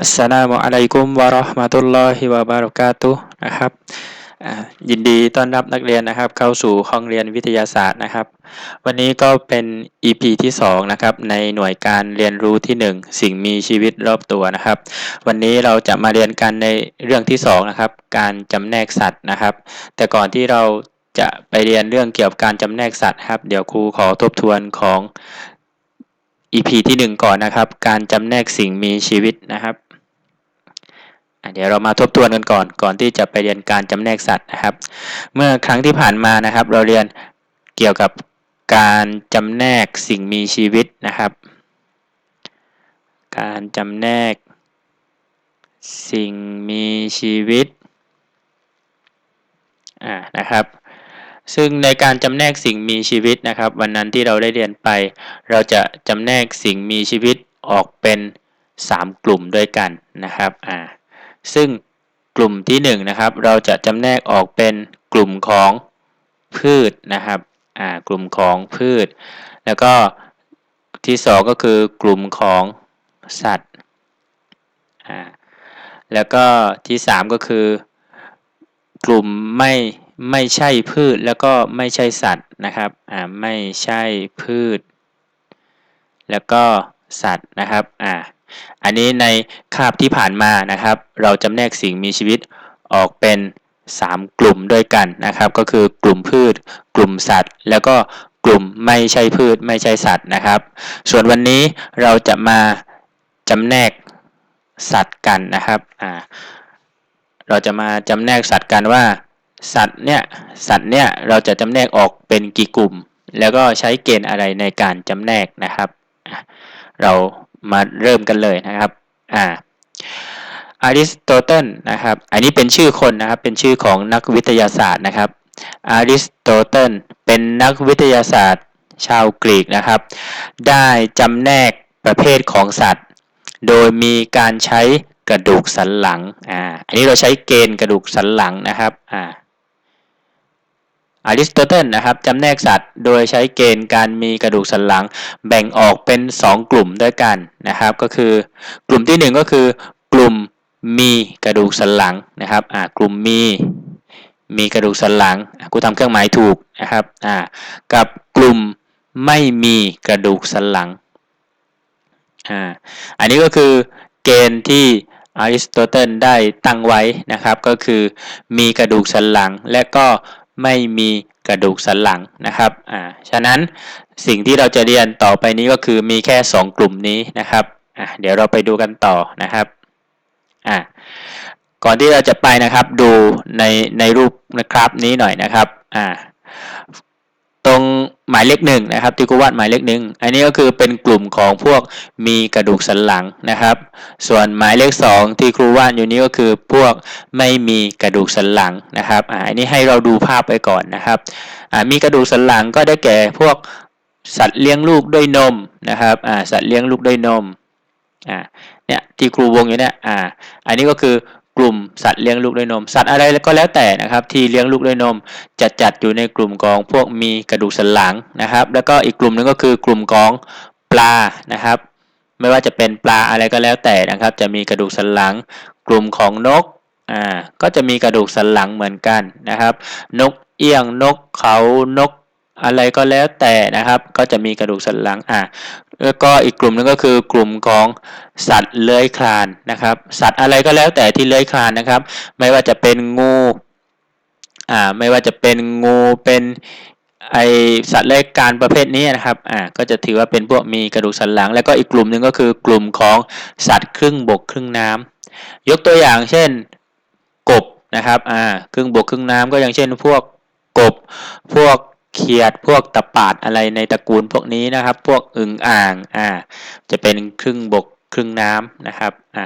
อัสสลามุอะลัยกุมวะเราะห์มะตุลลอฮิวะบารอกาตุนะครับยินดีต้อนรับนักเรียนนะครับ เข้าสู่ห้องเรียนวิทยาศาสตร์นะครับ วันนี้ก็เป็น EP ที่2นะครับในหน่วยการเรียนรู้ที่ 1 สิ่งมีชีวิตรอบตัวนะครับ วันนี้เราจะมาเรียนกันในเรื่องที่2นะครับการจำแนกสัตว์นะครับ แต่ก่อนที่เราจะไปเรียนเรื่องเกี่ยวกับการจำแนกสัตว์ครับ เดี๋ยวครูขอทบทวนของ EP ที่ 1 ก่อนนะครับ การจำแนกสิ่งมีชีวิตนะครับ เดี๋ยวเรามาทบทวนกันก่อน ก่อนที่จะไปเรียนการจำแนกสัตว์นะครับ เมื่อครั้งที่ผ่านมานะครับ เราเรียนเกี่ยวกับการจำแนกสิ่งมีชีวิตนะครับ การจำแนก สิ่งมีชีวิตอ่านะครับซึ่งในการจำแนกสิ่งมีชีวิตนะครับ วันนั้นที่เราได้เรียนไป เราจะจำแนกสิ่งมีชีวิตออกเป็น 3 กลุ่มด้วยกันนะครับอ่า ซึ่งกลุ่มที่1นนะครับเราจะจำแนกออกเป็นกลุ่มของพืชนะครับอ่ากลุ่มของพืช แล้วก็ที่ 2 ก็คือกลุ่มของสัตว์อ่าแล้วก็ที่ 3 ก็คือกลุ่มไม่ไม่ใช่พืชแล้วก็ไม่ใช่สัตว์นะครับอ่าไม่ใช่พืช แล้วก็สัตว์นะครับอ่า อันนี้ในคาบที่ผ่านมานะครับ เราจำแนกสิ่งมีชีวิตออกเป็น 3 กลุ่มด้วยกันนะครับ ก็คือกลุ่มพืช กลุ่มสัตว์ แล้วก็กลุ่มไม่ใช่พืชไม่ใช่สัตว์นะครับ ส่วนวันนี้เราจะมาจำแนกสัตว์กันนะครับอ่าเราจะมาจำแนกสัตว์กันว่า สัตว์เนี่ยสัตว์เนี่ยเราจะจำแนกออกเป็นกี่กลุ่ม แล้วก็ใช้เกณฑ์อะไรในการจำแนกนะครับ เรา มาเริ่มกันเลยนะครับอ่าอาริสโตเติลนะครับอันนี้เป็นชื่อคนนะครับเป็นชื่อของนักวิทยาศาสตร์นะครับอาริสโตเติลเป็นนักวิทยาศาสตร์ชาวกรีกนะครับ ได้จำแนกประเภทของสัตว์ โดยมีการใช้กระดูกสันหลังอ่าอันนี้เราใช้เกณฑ์กระดูกสันหลังนะครับอ่า อริสโตเติลนะครับจำแนกสัตว์โดยใช้เกณฑ์การมีกระดูกสันหลังแบ่งออกเป็น 2 กลุ่มด้วยกันนะครับ ก็คือกลุ่มที่ 1 ก็คือกลุ่มมีกระดูกสันหลังนะครับอ่ากลุ่มมีมีกระดูกสันหลังกูทำเครื่องหมายถูกนะครับอ่ากับกลุ่มไม่มีกระดูกสันหลังอ่าอันนี้ก็คือเกณฑ์ที่อริสโตเติลได้ตั้งไว้นะครับ ก็คือมีกระดูกสันหลังและก็ ไม่มีกระดูกสันหลังนะครับอ่าฉะนั้นสิ่งที่เราจะเรียนต่อไปนี้ก็คือมีแค่ 2 กลุ่มนี้นะครับอ่าเดี๋ยวเราไปดูกันต่อนะครับอ่าก่อนที่เราจะไปนะครับดูในในรูปนะครับนี้หน่อยนะครับอ่า ตรงหมายเลขหนึ่งนะครับที่กูวาดหมายเลขหนึ่งอันนี้ก็คือเป็นกลุ่มของพวกมีกระดูกสันหลังนะครับ ส่วนหมายเลขสองที่ครูวาดอยู่นี้ก็คือพวกไม่มีกระดูกสันหลังนะครับอ่าอันนี้ให้เราดูภาพไปก่อนนะครับอ่ามีกระดูกสันหลังก็ได้แก่พวกสัตว์เลี้ยงลูกด้วยนมนะครับอ่าสัตว์เลี้ยงลูกด้วยนมอ่าเนี่ยที่ครูวงอยู่เนี่ยอ่าอันนี้ก็คือ กลุ่มสัตว์เลี้ยงลูกด้วยนม สัตว์อะไรก็แล้วแต่นะครับ ที่เลี้ยงลูกด้วยนมจะจัดอยู่ในกลุ่มของพวกมีกระดูกสันหลังนะครับ แล้วก็อีกกลุ่มนึงก็คือกลุ่มของปลานะครับ ไม่ว่าจะเป็นปลาอะไรก็แล้วแต่นะครับ จะมีกระดูกสันหลัง กลุ่มของนกอ่าก็จะมีกระดูกสันหลังเหมือนกันนะครับ นกเอี้ยงนกเขานกอะไรก็แล้วแต่นะครับ ก็จะมีกระดูกสันหลังอ่า แล้วก็อีกกลุ่มนึงก็คือกลุ่มของสัตว์เลื้อยคลานนะครับ สัตว์อะไรก็แล้วแต่ที่เลื้อยคลานนะครับ ไม่ว่าจะเป็นงูอ่าไม่ว่าจะเป็นงูเป็นไอสัตว์เลื้อยคลานประเภทนี้นะครับอ่าก็จะถือว่าเป็นพวกมีกระดูกสันหลัง แล้วก็อีกกลุ่มหนึ่งก็คือกลุ่มของสัตว์ครึ่งบกครึ่งน้ำยกตัวอย่างเช่นกบนะครับอ่าครึ่งบกครึ่งน้ำก็อย่างเช่นพวกกบพวก เขียดพวกตะปาดอะไรในตระกูลพวกนี้นะครับ พวกอึงอ่างอ่าจะเป็นครึ่งบกครึ่งน้ำนะครับอ่า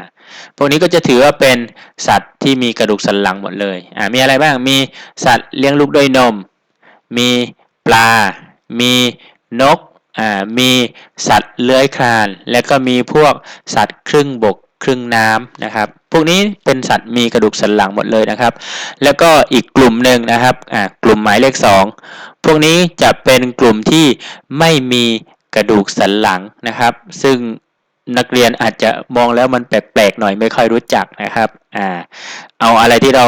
พวกนี้ก็จะถือว่าเป็นสัตว์ที่มีกระดูกสันหลังหมดเลยอ่ามีอะไรบ้างมีสัตว์เลี้ยงลูกด้วยนม มีปลา มีนกอ่ามีสัตว์เลื้อยคลาน และก็มีพวกสัตว์ครึ่งบกครึ่งน้ำนะครับ พวกนี้เป็นสัตว์มีกระดูกสันหลังหมดเลยนะครับ แล้วก็อีกกลุ่มหนึ่งนะครับอ่ากลุ่มหมายเลข 2 พวกนี้จะเป็นกลุ่มที่ไม่มีกระดูกสันหลังนะครับ ซึ่งนักเรียนอาจจะมองแล้วมันแปลกๆหน่อยไม่ค่อยรู้จักนะครับอ่าเอาอะไรที่เรา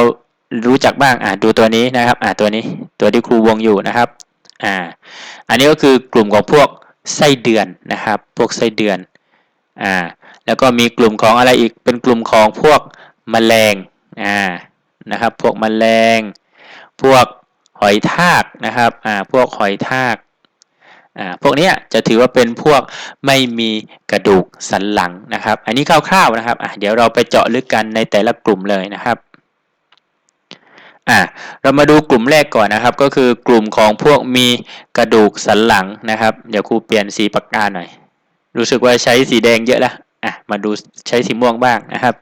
รู้จักบ้างอ่าดูตัวนี้นะครับอ่าตัวนี้ตัวที่ครูวงอยู่นะครับอ่าอันนี้ก็คือกลุ่มของพวกไส้เดือนนะครับ พวกไส้เดือนอ่า แล้วก็มีกลุ่มของอะไรอีกเป็นกลุ่มของพวกแมลงอ่านะครับพวกแมลง พวกหอยทากนะครับอ่าพวกหอยทากอ่าพวกนี้จะถือว่าเป็นพวกไม่มีกระดูกสันหลังนะครับ อันนี้คร่าวๆนะครับอะเดี๋ยวเราไปเจาะลึกกันในแต่ละกลุ่มเลยนะครับอะเรามาดูกลุ่มแรกก่อนนะครับก็คือกลุ่มของพวกมีกระดูกสันหลังนะครับ เดี๋ยวครูเปลี่ยนสีปากกาหน่อย รู้สึกว่าใช้สีแดงเยอะแล้ว อะมาดูใช้สีม่วงบ้างนะครับ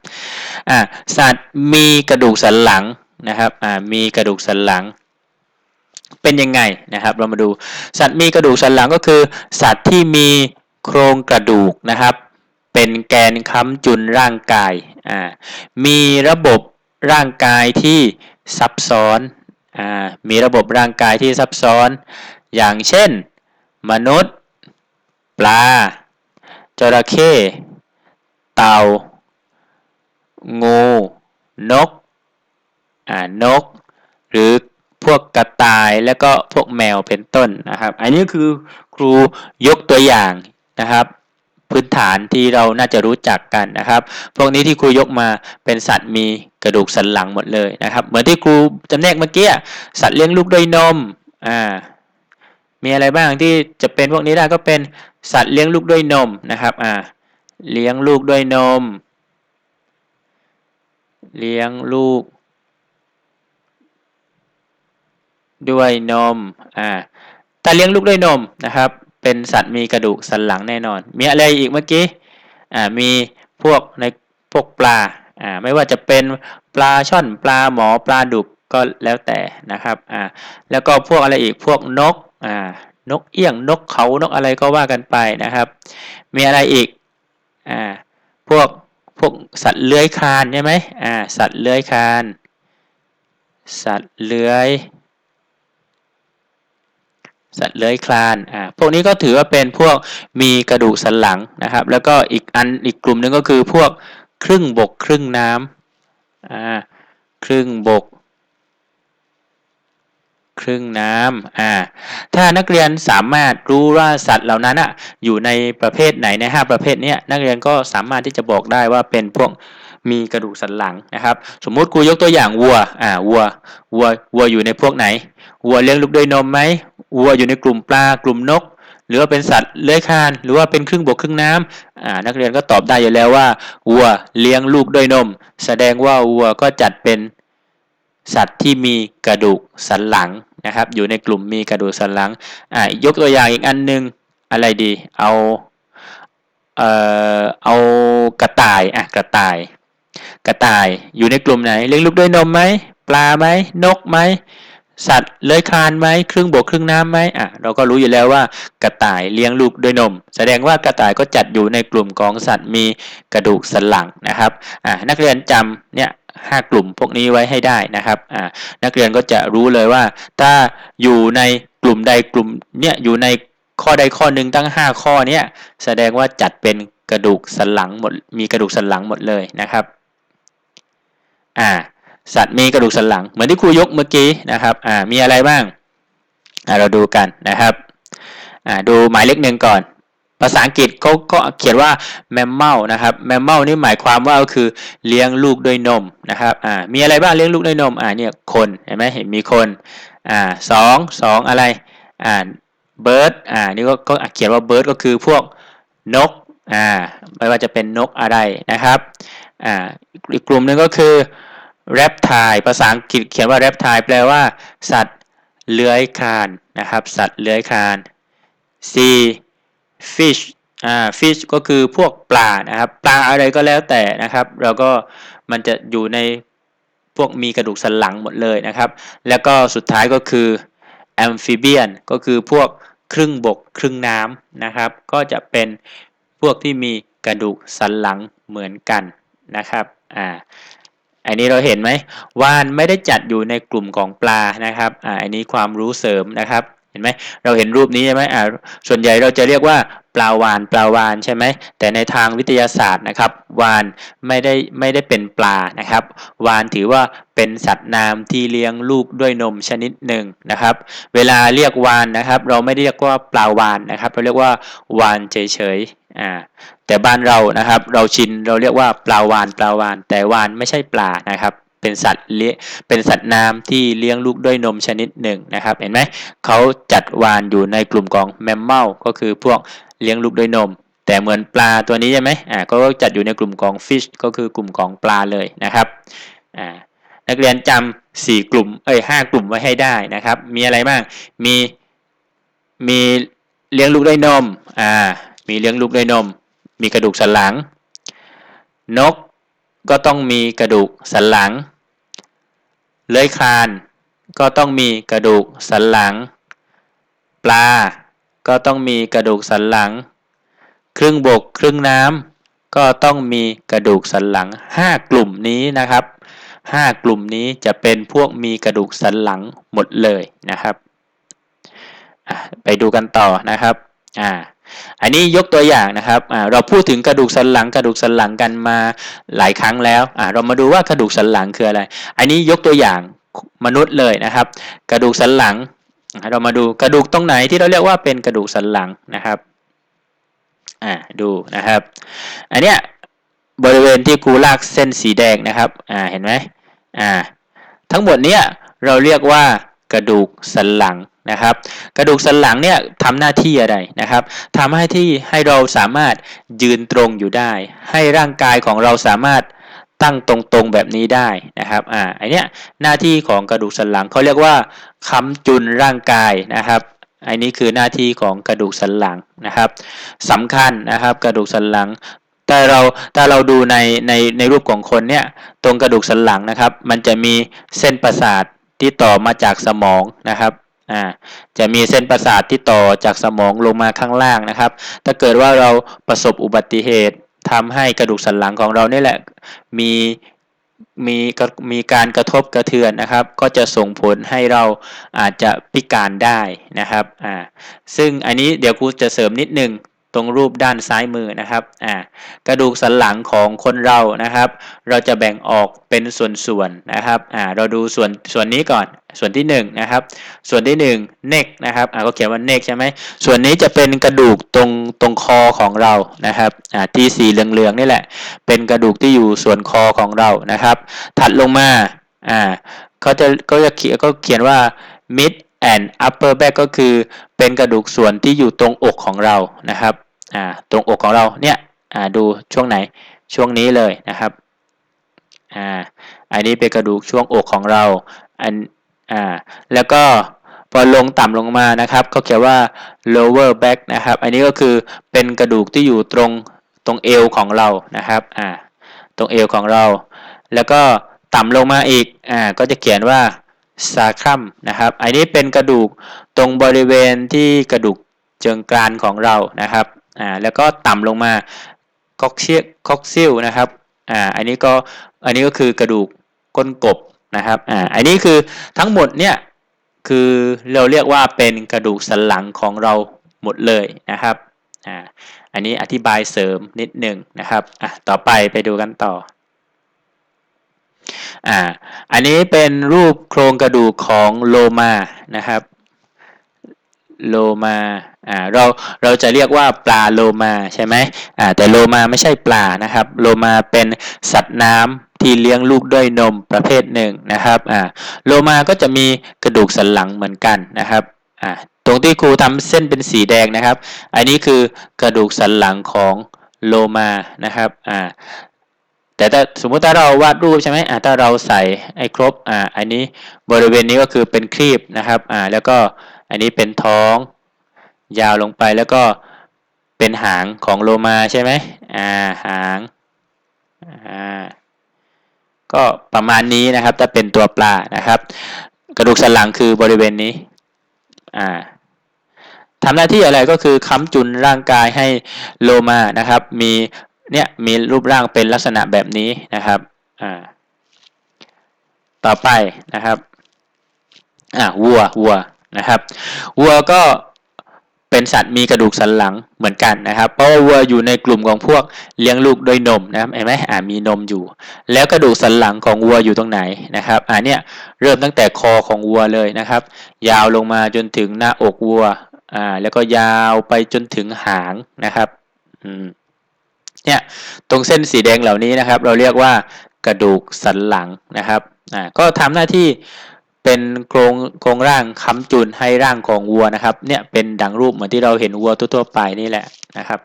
อะสัตว์มีกระดูกสันหลังนะครับอ่ามีกระดูกสันหลัง เป็นยังไงนะครับ เรามาดูสัตว์มีกระดูกสันหลังก็คือ สัตว์ที่มีโครงกระดูกนะครับ เป็นแกนค้ำจุนร่างกายอ่ามีระบบร่างกายที่ซับซ้อนอ่ามีระบบร่างกายที่ซับซ้อน อย่างเช่น มนุษย์ ปลาจระเข้ เต่า งู นก อ่า นก หรือพวกกระต่ายแล้วก็พวกแมวเป็นต้นนะครับ อันนี้คือครูยกตัวอย่างนะครับ พื้นฐานที่เราน่าจะรู้จักกันนะครับ พวกนี้ที่ครูยกมาเป็นสัตว์มีกระดูกสันหลังหมดเลยนะครับ เหมือนที่ครูจำแนกเมื่อกี้สัตว์เลี้ยงลูกด้วยนมอ่ามีอะไรบ้างที่จะเป็นพวกนี้ได้ก็เป็นสัตว์เลี้ยงลูกด้วยนมนะครับอ่า เลี้ยงลูกด้วยนม เลี้ยงลูก ด้วยนม อ่า ถ้าเลี้ยงลูกด้วยนมนะครับ เป็นสัตว์มีกระดูกสันหลังแน่นอน มีอะไรอีกเมื่อกี้ อ่า มีพวกในพวกปลา อ่า ไม่ว่าจะเป็นปลาช่อน ปลาหมอ ปลาดุกก็แล้วแต่นะครับ อ่า แล้วก็พวกอะไรอีก พวกนก อ่า นกเอี้ยง นกเขา นกอะไรก็ว่ากันไปนะครับ มีอะไรอีก อ่าพวกพวกสัตว์เลื้อยคลานใช่ไหมอ่าสัตว์เลื้อยคลาน สัตว์เลื้อย สัตว์เลื้อยคลานอ่าพวกนี้ก็ถือว่าเป็นพวกมีกระดูกสันหลังนะครับ แล้วก็อีกอันอีกกลุ่มหนึ่งก็คือพวกครึ่งบกครึ่งน้ำอ่าครึ่งบก ครึ่งน้ำอ่าถ้านักเรียนสามารถรู้ว่าสัตว์เหล่านั้นอะอยู่ในประเภทไหนใน 5 ประเภทนี้นักเรียนก็สามารถที่จะบอกได้ว่าเป็นพวกมีกระดูกสันหลังนะครับ สมมุติครูยกตัวอย่างวัวอ่าวัววัววัวอยู่ในพวกไหนวัวเลี้ยงลูกด้วยนมไหมวัวอยู่ในกลุ่มปลากลุ่มนก หรือว่าเป็นสัตว์เลื้อยคลาน หรือว่าเป็นครึ่งบกครึ่งน้ำอ่านักเรียนก็ตอบได้อยู่แล้วว่าวัวเลี้ยงลูกด้วยนม แสดงว่าวัวก็จัดเป็น สัตว์ที่มีกระดูกสันหลังนะครับ อยู่ในกลุ่มมีกระดูกสันหลังอ่ายกตัวอย่างอีกอันหนึงอะไรดีเอาเอ่อเอากระต่ายอะกระต่าย กระต่ายอยู่ในกลุ่มไหนเลี้ยงลูกด้วยนมไหมปลาไหมนกไหมสัตว์เลื้อยคลานไหมครึ่งบกครึ่งน้ำไหมอะเราก็รู้อยู่แล้วว่ากระต่ายเลี้ยงลูกด้วยนม แสดงว่ากระต่ายก็จัดอยู่ในกลุ่มของสัตว์มีกระดูกสันหลังนะครับอ่านักเรียนจำเนี่ย ห้ากลุ่มพวกนี้ไว้ให้ได้นะครับอ่านักเรียนก็จะรู้เลยว่า ถ้าอยู่ในกลุ่มใดกลุ่มเนี่ยอยู่ในข้อใดข้อหนึ่งตั้ง 5 ข้อเนี่ยแสดงว่าจัดเป็นกระดูกสันหลังหมดมีกระดูกสันหลังหมดเลยนะครับอ่าสัตว์มีกระดูกสันหลัง เหมือนที่ครูยกเมื่อกี้นะครับอ่ามีอะไรบ้างอ่าเราดูกันนะครับอ่าดูหมายเลขหนึ่งก่อน ภาษาอังกฤษเขาก็เขียนว่า mammal นะครับ mammal นี่หมายความว่าก็คือเลี้ยงลูกด้วยนมนะครับอ่ามีอะไรบ้างเลี้ยงลูกด้วยนมอ่าเนี่ยคนเห็นไหมเห็นมีคนอ่าสองสองอะไรอ่า bird อ่านี่ก็ก็เขียนว่า bird ก็คือพวกนกอ่าไม่ว่าจะเป็นนกอะไรนะครับอ่าอีกกลุ่มหนึ่งก็คือ reptile ภาษาอังกฤษเขียนว่า reptile แปลว่า สัตว์เลื้อยคลานนะครับ สัตว์เลื้อยคลาน C fish อ่า fish ก็คือพวกปลานะครับ ปลาอะไรก็แล้วแต่นะครับ เราก็มันจะอยู่ในพวกมีกระดูกสันหลังหมดเลยนะครับ แล้วก็สุดท้ายก็คือ amphibian ก็คือพวกครึ่งบกครึ่งน้ำนะครับ ก็จะเป็นพวกที่มีกระดูกสันหลังเหมือนกันนะครับ อ่า อันนี้เราเห็นไหมว่านไม่ได้จัดอยู่ในกลุ่มของปลานะครับ อ่า อันนี้ความรู้เสริมนะครับ เห็นไหมเราเห็นรูปนี้ใช่ไหมอ่าส่วนใหญ่เราจะเรียกว่าปลาวานปลาวานใช่ไหมแต่ในทางวิทยาศาสตร์นะครับวานไม่ได้ไม่ได้เป็นปลานะครับวานถือว่าเป็นสัตว์น้ำที่เลี้ยงลูกด้วยนมชนิดหนึ่งนะครับ เวลาเรียกวานนะครับ เราไม่ได้เรียกว่าปลาวานนะครับ เราเรียกว่าวานเฉยๆอ่าแต่บ้านเรานะครับ เราชินเราเรียกว่าปลาวานปลาวาน แต่วานไม่ใช่ปลานะครับ เป็นสัตว์เลี้ยเป็นสัตว์น้ำที่เลี้ยงลูกด้วยนมชนิดหนึ่งนะครับ เห็นไหมเขาจัดวานอยู่ในกลุ่มของแมมเมลก็คือพวกเลี้ยงลูกด้วยนม แต่เหมือนปลาตัวนี้ใช่ไหมอ่าก็จัดอยู่ในกลุ่มของ fish ก็คือกลุ่มของปลาเลยนะครับอ่านักเรียนจำสี่กลุ่มเอ้ยห้ากลุ่มไว้ให้ได้นะครับ มีอะไรบ้างมีมีเลี้ยงลูกด้วยนมอ่ามีเลี้ยงลูกด้วยนม มีกระดูกสันหลัง นกก็ต้องมีกระดูกสันหลัง เลื้อยคลานก็ต้องมีกระดูกสันหลัง ปลา ก็ต้องมีกระดูกสันหลัง ครึ่งบกครึ่งน้ำก็ต้องมีกระดูกสันหลัง 5 กลุ่มนี้นะครับ 5 กลุ่มนี้จะเป็นพวกมีกระดูกสันหลังหมดเลยนะครับ ไปดูกันต่อนะครับอ่า อันนี้ยกตัวอย่างนะครับเราพูดถึงกระดูกสันหลัง กระดูกสันหลังกันมาหลายครั้งแล้วเรามาดูว่ากระดูกสันหลังคืออะไร อันนี้ยกตัวอย่างมนุษย์เลยนะครับ กระดูกสันหลัง เรามาดูกระดูกตรงไหนที่เราเรียกว่าเป็นกระดูกสันหลังนะครับอ่าดูนะครับ อันเนี้ยบริเวณที่ครูลากเส้นสีแดงนะครับอ่าเห็นไหมอ่าทั้งหมดเนี้ยเราเรียกว่ากระดูกสันหลัง นะครับ กระดูกสันหลังเนี่ยทำหน้าที่อะไรนะครับทำให้ที่ให้เราสามารถยืนตรงอยู่ได้ ให้ร่างกายของเราสามารถตั้งตรงๆแบบนี้ได้นะครับอ่าอันเนี้ยหน้าที่ของกระดูกสันหลังเขาเรียกว่าค้ำจุนร่างกายนะครับอันนี้คือหน้าที่ของกระดูกสันหลังนะครับสำคัญนะครับกระดูกสันหลังแต่เราถ้าเราดูในในในรูปของคนเนี่ยตรงกระดูกสันหลังนะครับ มันจะมีเส้นประสาทที่ต่อมาจากสมองนะครับ อ่าจะมีเส้นประสาทที่ต่อจากสมองลงมาข้างล่างนะครับ ถ้าเกิดว่าเราประสบอุบัติเหตุทำให้กระดูกสันหลังของเรานี่แหละมีมีมีการกระทบกระเทือนนะครับ ก็จะส่งผลให้เราอาจจะพิการได้นะครับอ่าซึ่งอันนี้เดี๋ยวครูจะเสริมนิดนึง ตรงรูปด้านซ้ายมือนะครับอ่ากระดูกสันหลังของคนเรานะครับ เราจะแบ่งออกเป็นส่วนๆนะครับอ่าเราดูส่วนส่วนนี้ก่อนส่วนที่1นนะครับ ส่วนที่1เนกนะครับอ่าก็เขียนว่าเนกใช่ไหมส่วนนี้จะเป็นกระดูกตรงตรงคอของเรานะครับอ่าที่สีเหลืองๆนี่แหละ เป็นกระดูกที่อยู่ส่วนคอของเรานะครับ ถัดลงมาอ่าเขาจะก็จะเขียนก็เขียนว่า mid and upper back ก็คือเป็นกระดูกส่วนที่อยู่ตรงอกของเรานะครับอ่าตรงอกของเราเนี่ยอ่าดูช่วงไหนช่วงนี้เลยนะครับอ่าอันนี้เป็นกระดูกช่วงอกของเราอันอ่าแล้วก็พอลงต่ำลงมานะครับเขาเขียนว่า lower back นะครับ อันนี้ก็คือเป็นกระดูกที่อยู่ตรงตรงเอวของเรานะครับอ่าตรงเอวของเรา แล้วก็ต่ำลงมาอีกอ่าก็จะเขียนว่า ซาครัมนะครับ อันนี้เป็นกระดูกตรงบริเวณที่กระดูกเชิงกรานของเรานะครับ อ่า แล้วก็ต่ำลงมาคอกเชียคอกซิลนะครับ อ่า อันนี้ก็ อันนี้ก็คือกระดูกก้นกบนะครับ อ่า อันนี้คือทั้งหมดเนี่ยคือเราเรียกว่าเป็นกระดูกสันหลังของเราหมดเลยนะครับ อ่า อันนี้อธิบายเสริมนิดหนึ่งนะครับ อะ ต่อไปไปดูกันต่อ อ่า อันนี้เป็นรูปโครงกระดูกของโลมานะครับโลมาอ่าเราเราจะเรียกว่าปลาโลมาใช่ไหมอ่าแต่โลมาไม่ใช่ปลานะครับ โลมาเป็นสัตว์น้ำที่เลี้ยงลูกด้วยนมประเภทหนึ่งนะครับอ่าโลมาก็จะมีกระดูกสันหลังเหมือนกันนะครับอ่าตรงที่ครูทำเส้นเป็นสีแดงนะครับ อันนี้คือกระดูกสันหลังของโลมานะครับอ่า แต่ถ้าสมมุติถ้าเราวาดรูปใช่ไหมอ่าถ้าเราใส่ไอ้ครบอ่าอันนี้บริเวณนี้ก็คือเป็นครีบนะครับอ่าแล้วก็อันนี้เป็นท้อง ยาวลงไปแล้วก็เป็นหางของโลมาใช่ไหมอ่าหางอ่าก็ประมาณนี้นะครับถ้าเป็นตัวปลานะครับ กระดูกสันหลังคือบริเวณนี้อ่าทำหน้าที่อะไรก็คือค้ำจุนร่างกายให้โลมานะครับ มี เนี่ยมีรูปร่างเป็นลักษณะแบบนี้นะครับอ่าต่อไปนะครับอ่าวัววัวนะครับวัวก็เป็นสัตว์มีกระดูกสันหลังเหมือนกันนะครับ เพราะว่าวัวอยู่ในกลุ่มของพวกเลี้ยงลูกโดยนมนะครับเห็นไหมอ่ามีนมอยู่ แล้วกระดูกสันหลังของวัวอยู่ตรงไหนนะครับอ่าเนี่ยเริ่มตั้งแต่คอของวัวเลยนะครับ ยาวลงมาจนถึงหน้าอกวัวอ่าแล้วก็ยาวไปจนถึงหางนะครับอืม เนี่ยตรงเส้นสีแดงเหล่านี้นะครับ เราเรียกว่ากระดูกสันหลังนะครับอ่าก็ทำหน้าที่เป็นโครงโครงร่างค้ำจุนให้ร่างของวัวนะครับ เนี่ยเป็นดังรูปเหมือนที่เราเห็นวัวทั่วๆไปนี่แหละนะครับ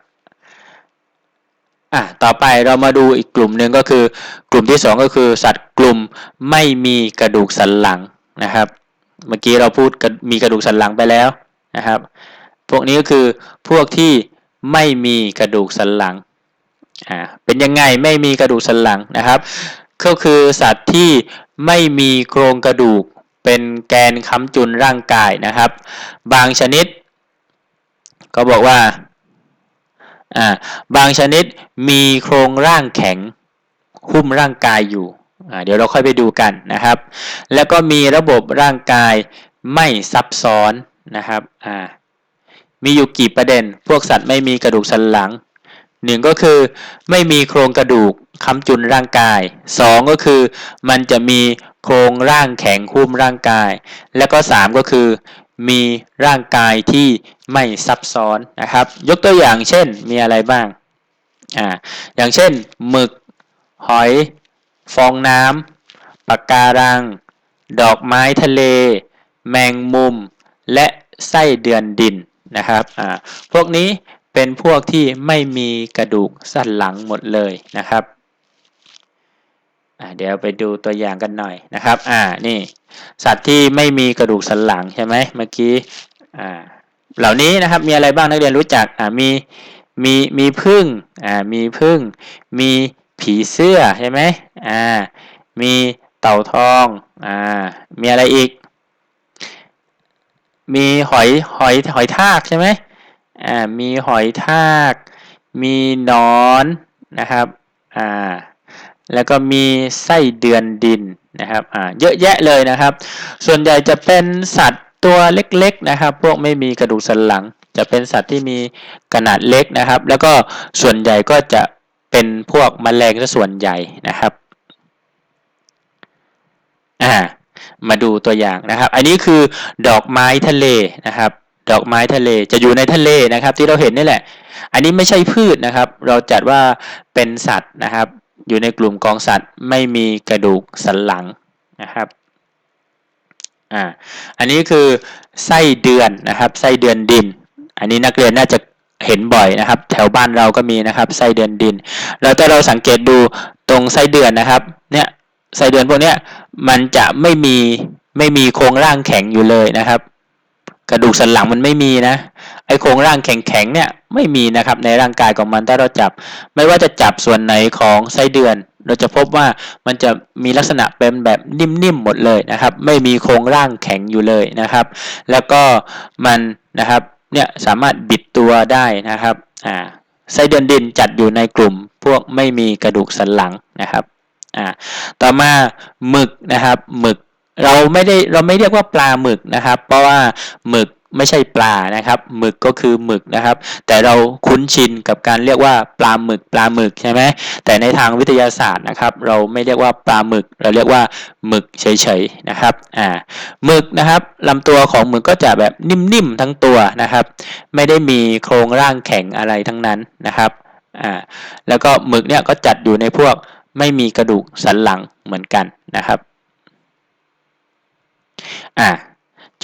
อะต่อไปเรามาดูอีกกลุ่มหนึ่งก็คือ กลุ่มที่สองก็คือ สัตว์กลุ่มไม่มีกระดูกสันหลังนะครับ เมื่อกี้เราพูดมีกระดูกสันหลังไปแล้วนะครับ พวกนี้ก็คือพวกที่ไม่มีกระดูกสันหลัง อ่าเป็นยังไงไม่มีกระดูกสันหลังนะครับ ก็คือสัตว์ที่ไม่มีโครงกระดูกเป็นแกนค้ำจุนร่างกายนะครับ บางชนิด ก็บอกว่าอ่าบางชนิดมีโครงร่างแข็งหุ้มร่างกายอยู่อ่เดี๋ยวเราค่อยไปดูกันนะครับ แล้วก็มีระบบร่างกายไม่ซับซ้อนนะครับ มีอยู่กี่ประเด็น พวกสัตว์ไม่มีกระดูกสันหลัง หนึ่งก็คือไม่มีโครงกระดูกค้ำจุนร่างกายสองก็คือมันจะมีโครงร่างแข็งหุ้มร่างกาย แล้วก็3ก็คือมีร่างกายที่ไม่ซับซ้อนนะครับ ยกตัวอย่างเช่นมีอะไรบ้างอ่าอย่างเช่นหมึก หอย ฟองน้ำปะการัง ดอกไม้ทะเล แมงมุม และไส้เดือนดินนะครับอ่าพวกนี้ เป็นพวกที่ไม่มีกระดูกสันหลังหมดเลยนะครับเดี๋ยวไปดูตัวอย่างกันหน่อยนะครับ อ่า นี่ สัตว์ที่ไม่มีกระดูกสันหลังใช่ไหมเมื่อกี้ อ่า เหล่านี้นะครับ มีอะไรบ้างนักเรียนรู้จัก อ่า มี มี มีพึ่ง อ่า มีพึ่ง มีผีเสื้อใช่ไหมอ่า มีเต่าทอง อ่า มีอะไรอีก มีหอย หอย หอยทากใช่ไหม อ่ามีหอยทาก มีนอนนะครับอ่าแล้วก็มีไส้เดือนดินนะครับอ่าเยอะแยะเลยนะครับ ส่วนใหญ่จะเป็นสัตว์ตัวเล็กๆนะครับ พวกไม่มีกระดูกสันหลัง จะเป็นสัตว์ที่มีขนาดเล็กนะครับ แล้วก็ส่วนใหญ่ก็จะเป็นพวกมแมลงซะส่วนใหญ่นะครับอ่ามาดูตัวอย่างนะครับ อันนี้คือดอกไม้ทะเลนะครับ ดอกไม้ทะเลจะอยู่ในทะเลนะครับ ที่เราเห็นนี่แหละ อันนี้ไม่ใช่พืชนะครับ เราจัดว่าเป็นสัตว์นะครับ อยู่ในกลุ่มกองสัตว์ไม่มีกระดูกสันหลังนะครับอ่าอันนี้คือไส้เดือนนะครับ ไส้เดือนดิน อันนี้นักเรียนน่าจะเห็นบ่อยนะครับ แถวบ้านเราก็มีนะครับไส้เดือนดิน แล้วถ้าเราสังเกตดูตรงไส้เดือนนะครับ เนี่ยไส้เดือนพวกเนี้ยมันจะไม่มีไม่มีโครงร่างแข็งอยู่เลยนะครับ กระดูกสันหลังมันไม่มีนะไอโครงร่างแข็งๆเนี่ยไม่มีนะครับในร่างกายของมันถ้าเราจับ ไม่ว่าจะจับส่วนไหนของไส้เดือน เราจะพบว่ามันจะมีลักษณะเป็นแบบนิ่มๆหมดเลยนะครับ ไม่มีโครงร่างแข็งอยู่เลยนะครับ แล้วก็มันนะครับเนี่ยสามารถบิดตัวได้นะครับอ่าไส้เดือนดินจัดอยู่ในกลุ่ม พวกไม่มีกระดูกสันหลังนะครับอ่าต่อมาหมึกนะครับหมึก เราไม่ได้เราไม่เรียกว่าปลาหมึกนะครับ เพราะว่าหมึกไม่ใช่ปลานะครับหมึกก็คือหมึกนะครับ แต่เราคุ้นชินกับการเรียกว่าปลาหมึกปลาหมึกใช่ไหมแต่ในทางวิทยาศาสตร์นะครับ เราไม่เรียกว่าปลาหมึก เราเรียกว่าหมึกเฉยๆนะครับอ่าหมึกนะครับลำตัวของหมึกก็จะแบบนิ่มๆทั้งตัวนะครับ ไม่ได้มีโครงร่างแข็งอะไรทั้งนั้นนะครับอ่าแล้วก็หมึกเนี่ยก็จัดอยู่ในพวกไม่มีกระดูกสันหลังเหมือนกันนะครับ อ่า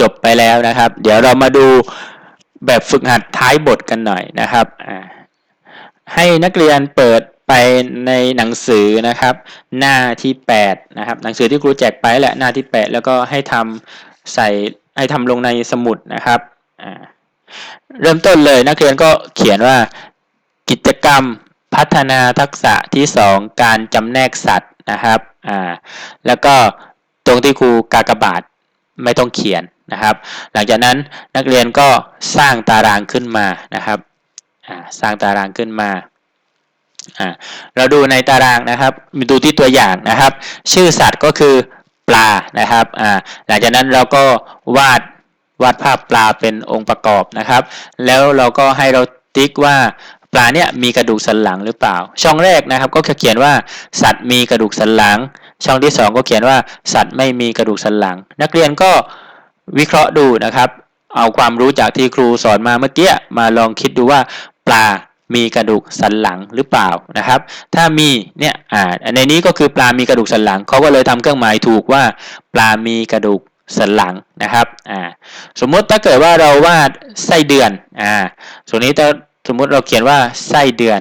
จบไปแล้วนะครับ เดี๋ยวเรามาดูแบบฝึกหัดท้ายบทกันหน่อยนะครับอ่าให้นักเรียนเปิดไปในหนังสือนะครับ หน้าที่8นะครับหนังสือที่ครูแจกไปแหละหน้าที่ 8 แล้วก็ให้ทำใส่ให้ทำลงในสมุดนะครับเริ่มต้นเลยนักเรียนก็เขียนว่ากิจกรรมพัฒนาทักษะที่ 2 การจำแนกสัตว์นะครับอ่าแล้วก็ตรงที่ครูกากบาท ไม่ต้องเขียนนะครับ หลังจากนั้นนักเรียนก็สร้างตารางขึ้นมานะครับสร้างตารางขึ้นมา เราดูในตารางนะครับมีดูที่ตัวอย่างนะครับ ชื่อสัตว์ก็คือปลานะครับหลังจากนั้นเราก็วาดวาดภาพปลาเป็นองค์ประกอบนะครับ แล้วเราก็ให้เราติ๊กว่าปลาเนี่ยมีกระดูกสันหลังหรือเปล่า ช่องแรกนะครับ ก็เขียนว่าสัตว์มีกระดูกสันหลัง ช่องที่สองก็เขียนว่าสัตว์ไม่มีกระดูกสันหลัง นักเรียนก็วิเคราะห์ดูนะครับ เอาความรู้จากที่ครูสอนมาเมื่อกี้มาลองคิดดูว่าปลามีกระดูกสันหลังหรือเปล่านะครับ ถ้ามีเนี่ยอ่าในนี้ก็คือปลามีกระดูกสันหลังเขาก็เลยทำเครื่องหมายถูกว่าปลามีกระดูกสันหลังนะครับอ่าสมมติถ้าเกิดว่าเราวาดไส้เดือนอ่าส่วนนี้ถ้าสมมติเราเขียนว่าไส้เดือน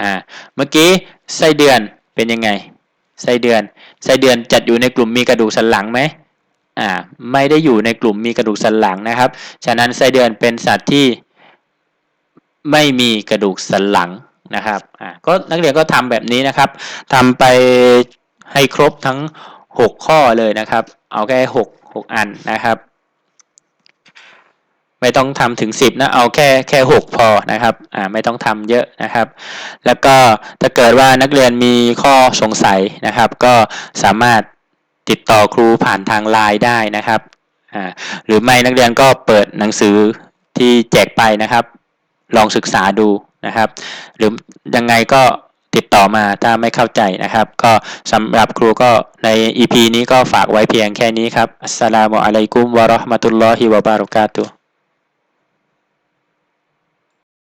อ่าเมื่อกี้ไส้เดือน เป็นยังไงไส้เดือนไส้เดือนจัดอยู่ในกลุ่มมีกระดูกสันหลังไหมอ่าไม่ได้อยู่ในกลุ่มมีกระดูกสันหลังนะครับ ฉะนั้นไส้เดือนเป็นสัตว์ที่ไม่มีกระดูกสันหลังนะครับอ่าก็นักเรียนก็ทำแบบนี้นะครับทำไปให้ครบทั้ง 6 ข้อเลยนะครับ เอาแค่6 6 อันนะครับ ไม่ต้องทำถึง 10นะเอาแค่แค่ 6 พอนะครับอ่าไม่ต้องทำเยอะนะครับ แล้วก็ถ้าเกิดว่านักเรียนมีข้อสงสัยนะครับ ก็สามารถติดต่อครูผ่านทางไลน์ได้นะครับอ่าหรือไม่นักเรียนก็เปิดหนังสือที่แจกไปนะครับ ลองศึกษาดูนะครับ หรือยังไงก็ติดต่อมาถ้าไม่เข้าใจนะครับ ก็สำหรับครูก็ใน EP นี้ก็ฝากไว้เพียงแค่นี้ครับอัสสลามุอะลัยกุมวะราะห์มะตุลลอฮิวะบารอกาตุ